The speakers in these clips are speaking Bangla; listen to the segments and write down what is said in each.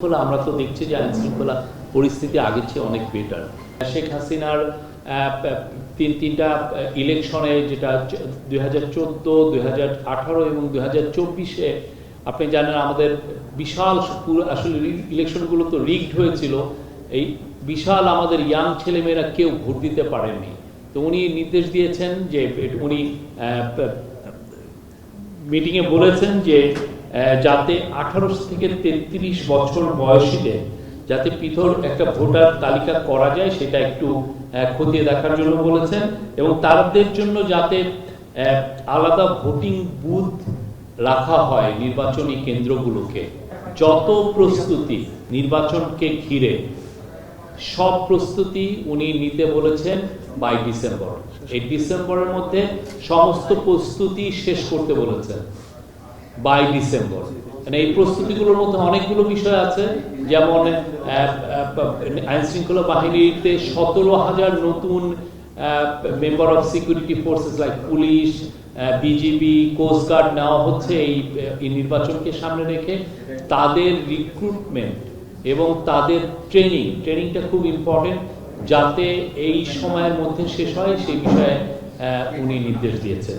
শৃঙ্খলা, আমরা তো দেখছি যে আইন শৃঙ্খলা পরিস্থিতি আগের চেয়ে অনেক বেটার শেখ হাসিনার তিন, তিনটা ইলেকশনে যেটা দুই হাজার চোদ্দ এবং দুই হাজার চব্বিশে, আপনি জানেন আমাদের বিশাল আসলে ইলেকশনগুলো তো রিগড হয়েছিল। এই বিশাল আমাদের ইয়াং ছেলেমেয়েরা কেউ ভোট দিতে পারেননি তো উনি নির্দেশ দিয়েছেন যে, উনি মিটিংয়ে বলেছেন যে যাতে আঠারো থেকে তেত্রিশ বছর বয়সীদের যাতে পৃথক একটা ভোটার তালিকা করা যায়, সেটা একটু খতিয়ে দেখার জন্য বলেছেন এবং তাদের জন্য যাতে আলাদা ভোটিং বুথ রাখা হয় নির্বাচনী কেন্দ্রগুলোকে। যত প্রস্তুতি নির্বাচনকে ঘিরে, সব প্রস্তুতি উনি নিতে বলেছেন বাই ডিসেম্বর। এই ডিসেম্বরের মধ্যে সমস্ত প্রস্তুতি শেষ করতে বলেছেন। বাই ডিসেম্বর মানে এই প্রস্তুতিগুলোর মধ্যে অনেকগুলো বিষয় আছে, যেমন আইন শৃঙ্খলা বাহিনীতে সতেরো হাজার নতুন member of security forces like police BGB coastguard নেওয়া হচ্ছে এই নির্বাচনকে সামনে রেখে। তাদের রিক্রুটমেন্ট এবং তাদের ট্রেনিং ট্রেনিংটা খুব ইম্পর্টেন্ট যাতে এই সময়ের মধ্যে শেষ হয় সেই বিষয়ে উনি নির্দেশ দিয়েছেন।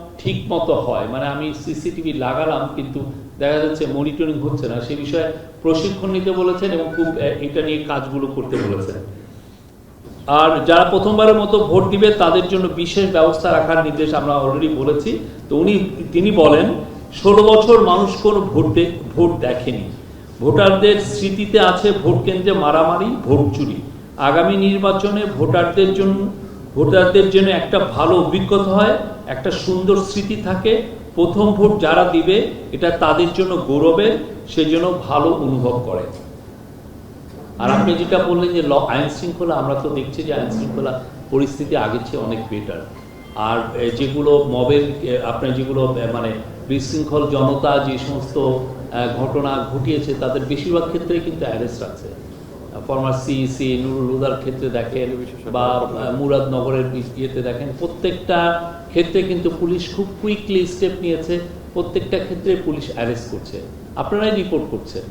ঠিক মতো হয়। মানে আমি সিসিটিভি লাগালাম, কিন্তু দেখা যাচ্ছে মনিটরিং হচ্ছে না। সে বিষয়ে প্রশিক্ষণ নিতে বলেছেন এবং খুব এটা নিয়ে কাজগুলো করতে বলেছেন। আর যারা প্রথমবারের মতো ভোট দিবে, তাদের জন্য বিশেষ ব্যবস্থা রাখার নির্দেশ আমরা অলরেডি বলেছি। তো উনি, তিনি বলেন, ষোলো বছর মানুষ কোনো ভোট ভোট দেখেনি। ভোটারদের স্মৃতিতে আছে ভোট কেন্দ্রে মারামারি, ভোট চুরি। আগামী নির্বাচনে ভোটারদের জন্য ভোটারদের জন্য একটা ভালো অভিজ্ঞতা হয়, একটা সুন্দর স্মৃতি থাকে। প্রথম ভোট যারা দিবে, এটা তাদের জন্য গৌরবের, সেজন্য ভালো অনুভব করে। আর আপনি যেটা বললেন যে আইন শৃঙ্খলা, আমরা তো দেখছি যে আইন শৃঙ্খলা পরিস্থিতি আগের চেয়ে অনেক বেটার আর যেগুলো মবের আপনার যেগুলো মানে বিশৃঙ্খল জনতা যে সমস্ত ঘটনা ঘটিয়েছে, তাদের বেশিরভাগ ক্ষেত্রে কিন্তু অ্যারেস্ট আছে। ফর্মার সিইসি নুরুল হুদার ক্ষেত্রে দেখেন বা মুরাদনগরের ইয়েতে দেখেন প্রত্যেকটা ক্ষেত্রে কিন্তু পুলিশ খুব কুইকলি স্টেপ নিয়েছে প্রত্যেকটা ক্ষেত্রে পুলিশ অ্যারেস্ট করছে। আপনারাই রিপোর্ট করছেন।